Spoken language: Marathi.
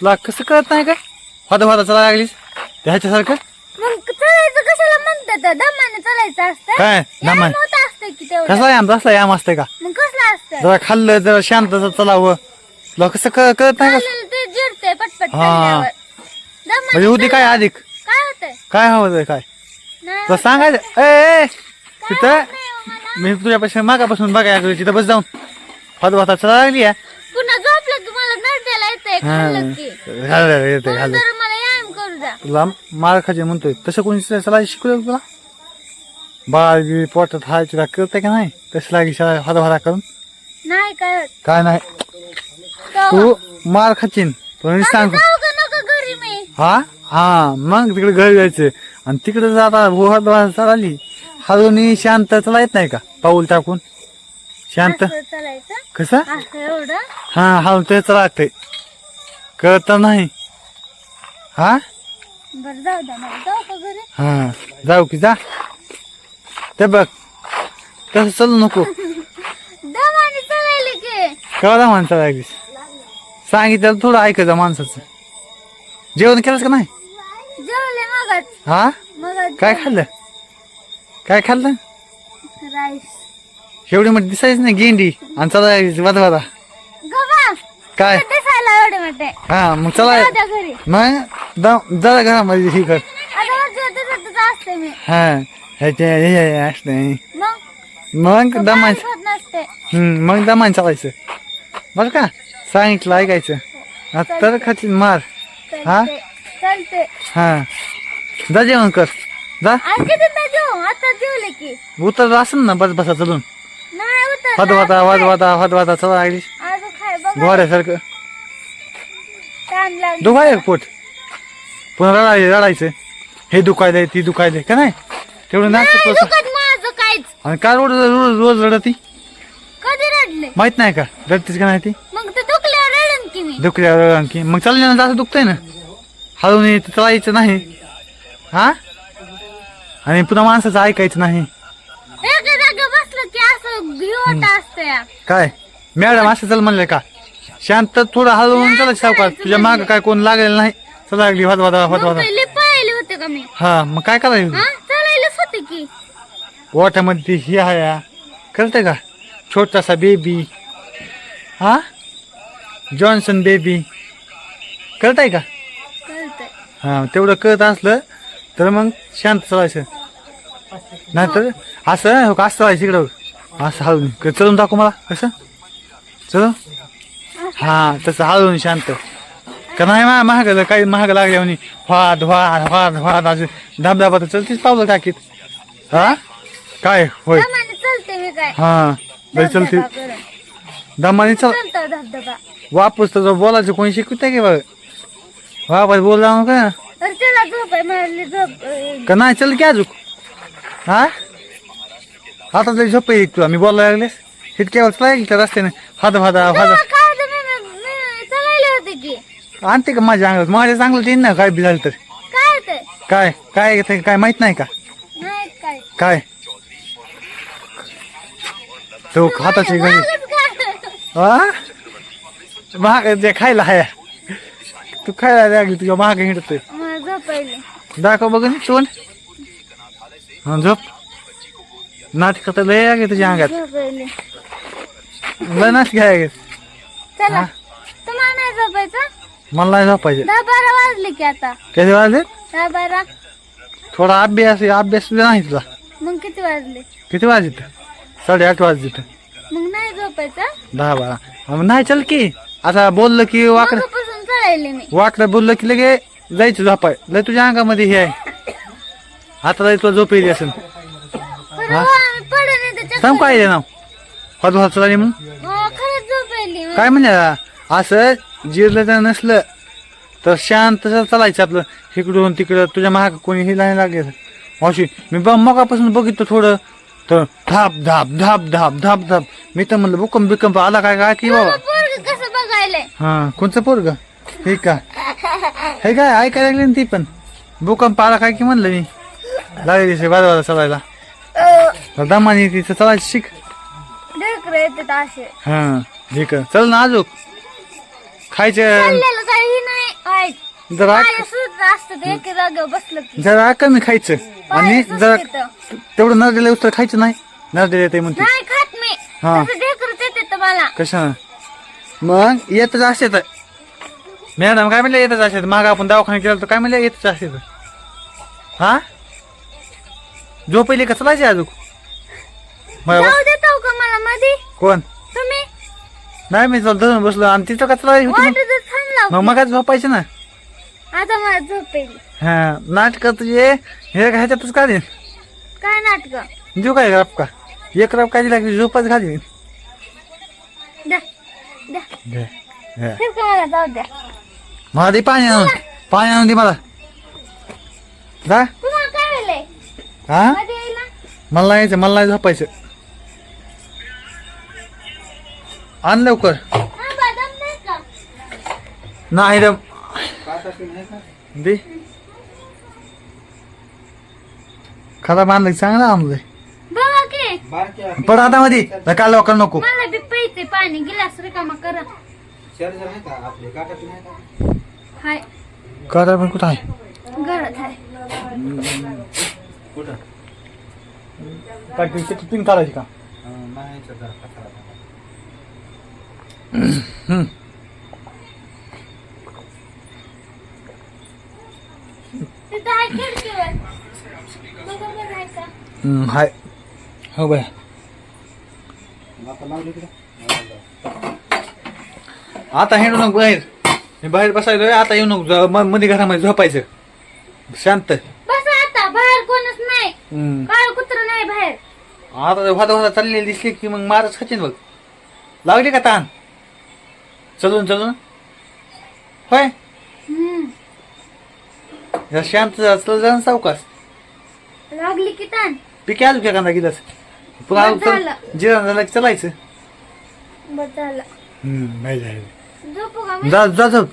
तुला कसं कळत नाही काय? होता होता चला लागलीस? त्या ह्याच्यासारखं मग चालायचं कशाला म्हणतात? दमाने चालायचं असतं? काय? दमाने? याम होत असतं की तेवढं? कसला याम? असला याम असतंय का? मग कसलं असतं? जरा खाल्लं जरा शांत चलावं. तुला कसं कळत नाही का? ते पटपट हा. चालल्यावर दमाने म्हणजे होती काय अधिक? काय होतंय? काय हवं काय? नाही तुला सांगायचं? ए ए, तिथं नाही हो मला. मी तुझ्यापासून मागापासून बघाय तिथं बस जाऊन. होता होता चला लागली तुम्हाला येते घाल तुला मार खायचे म्हणतोय. तसं कोणी चला शिकवलं तुला? बाळ बी पोटात हाय तुला कळतंय का नाही? तसं लागी शाळा होता करून. नाही काय नाही? तू मार खाचीन. पण सांग जाऊ का नको घरी मी. हा? हा. मग तिकडे घरी जायचं. आणि तिकडे जाता भोहात चालली. हळून शांत चला येत नाही का? पाऊल टाकून. शांत. असं चालायचं? कसं? असं एवढं? हा हळून ते लागतंय कळत नाही. हा? बरं जाऊ द्या मला. जाऊ का घरी? हा जाऊ की जा. ते बघ तसं चालू नको. दमाने चालायले की. कळला माणसाला लागलीस सांगितलं थोडं ऐकायचं माणसाचं. जेवण केलंस का नाही? जेवले मगच. हा? मगच काय खाल्लं? काय खाल्लं? राईस. एवढी मोठी दिसायच नाही गेंडी. आणि चला वादा काय? दिसायला एवढे मोठे. हा मग चला. जाऊ द्या घरी. मग? जा- जरा घरामध्ये हे कर. आता वरती तसंच असते मी. हा हे हे असते. मग? मग दमान काहीच होत नसते. हम्म मग दमान चालायचं. बरं का? सांगितलं ऐकायचं. आता तर खातील मार. हा? चालते चालते हा. जा जेवण कर. जा. आज किती तर जेऊ आता जेवले की. उतर असेल ना बस बसा चलून. नाही वाद वादा वाद वादा चला लागली अजून खाय बघ घोड्यासारखं. ताण लागली दुखाय पोट. पुन्हा रडाय रडायचं. हे दुखायलंय ती दुखायलंय का नाही? तेवढं नाही. दुखत माझं काहीच. आणि काय रोज रोज रोज रडती? कधी रडले? माहीत नाही का? रडतीस का नाही ती? मग ते दुखल्यावर रडन की मी. दुखल्यावर आणखी मग चालल्यानं जास्त दुखतंय ना? हळून येत चालायचं नाही. हा? आणि पुन्हा माणसाचं ऐकायचं नाही. एका जागा बसलं की असं गिवट असतं काय? मॅडम असं चल म्हणले का? शांत थोडं हळून चला सावकार तुझ्या माग काय कोण लागलेलं नाही. चला लागली वाद वादा वाद वादा पहिले पळायले होते का मी? हा मग काय करायचं? हा चालायलाच होते की. ओठामध्ये ती ही कळतंय का? छोटासा बेबी हा? जॉन्सन बेबी कळतंय का? कळतंय. हा तेवढं कळत असलं तर मग शांत चालायचं. नाहीतर असं हो का असं चालायचं इकडं. असं हळून क- चलून दाखव मला कसं? चल. हा तसं हळून शांत. का नाही मा महाग काही महाग लागल्या म्हणे वाद वाद वाद वाद असं धबधबा तर चलतीच पावलं टाकीत. हा? काय? होय. दमाने चलते मी काय? हा लय चलती. दमाने चल. चलतो धबधबा. वापस तर बोलायचं कोणी शिकवतंय की बघ वापस बोल जाऊ का तर त्याला झोप आहे मला झोप. अं, का नाही चल की अजून. हा? आता तरी झोप येईल तुला. मी बोलायला लागलेस इतक्या वेळेस त्या रस्त्याने. हात भादा तेव्हा भादा काय होतं मी- मी मी चालायले होते की आणते का माझ्या अंगात माझ्या चांगलं येईन ना काय बी झालं तर. काय होतंय काय काय ते काय माहीत नाही का? नाही काय. काय? तो हाताची गणी मागच काय? हा महाग ते खायला हाय तू खायला लागली तुझ्या महाग हिंडतोय. मला झोपायले दाखव बघ नी तोंड. हा झोप. नाटक लय आहे तुझ्या अंगात. झोपायले लय नाच घ्याय चला. हा. तुम्हाला नाही झोपायचं? मला नाही झोपायचे. दहा बारा वाजले की आता. कधी वाजले? दहा बारा. थोडा अभ्यास अभ्यास नाही तुझा. मग किती वाजले? किती वाजत साडेआठ वाजत मग नाही झोपायचं? दहा बारा. अहो, नाही चल की. आता बोललं की वाकड मगापासून चढायले मी. वाकडं बोललं की लगे जायचं झोपाय. लय तुझ्या अंगामध्ये हे आहे. आता लय तुला झोप येते असेल. हो, सांग काय आहे नाव हद हद चला म्हणून हो खरंच. काय म्हणजे असं जिरलं तर नसलं. तर शांत चालायचं आपलं. इकडून तिकडं. तुझ्या महाग कोणी हे नाही लागले. मावशी मी बघ मगापासून बघितलं थोडं. तर धाप धाप धाप धाप धाप धाप. मी तर म्हणलं भूकंप बिकंप आला काय काय की बाबा? हा कोणचं पोरग? हे का? हे काय ऐकायला लागले ना ती पण. भूकंप आला काय की म्हणलं मी. लागली बाजा चालायला. तर दमाने तिथं चालायचं शिक. हा ठीक चल ना अजून. खायचं. जरा ते जरा कमी खायचं. आणि जरा. तेवढं नरडेला उस्तर खायचं नाही. नरडेला येते म्हणते. नाही खात मी. हा. तसं ढेकरच येते तर मला. कशानं मग येतच असते तर. मॅडम काय म्हणलं येतच असते माग आपण दवाखाना केला तर काय म्हणलं येतच असते तर? हा? झोपली का? चलायची अजून. मला कोण? तुम्ही? नाही मी चल धरून बसलो. आणि तिथं का चलायची होती मग? मग झोपायचं ना. आता मला झोप येईल हा नाटक तुझे हे ह्याच्यातच का दे काय नाटक? देऊ काय रप का? एक रप काय की झोपच घाली द्या द्या. दे. फिर का मला जाऊ द्या. मला दे पाणी आणून पाणी आणून दे मला. जा. तुम्हाला काय वेळेल हा मध्ये यायला? मला नाही यायचं मला नाही झोपायचं. आण लवकर. नाही रे. दे. खराब आणलं की चांगलं आणलंय बघा की. पड आता मध्ये काय लवकर नको. मला बी प्यायचे पाणी. गिलास रिकामा करा. हाय. करा पण कुठं आहे? हाय काय पिन काढायची का? हम्म. तिथं आहे खिडकीवर बघा बरं आहे का हम्म, हाय हो बाय आता हेंडू नको बाहेर मी बाहेर बसायलोय आता येऊ नको ज- म- मध्ये घरामध्ये झोपायचं शांत बस आता बाहेर कोणच नाही हम्म. काळ कुत्र नाही बाहेर आता जर होता चाललेली दिसली की मग मारच खाचीन बघ लागली का ताण चलून चलून होय हम्म. जरा शांत जा, चल जा ना सावकाश लागली की ताण पिके आजू का कांदा गिलास? पुन्हा बस झालं. जिरा झाला की चलायचं. बस झालं. हम्म, नाही झालं झोपू का मी जा जा झोप.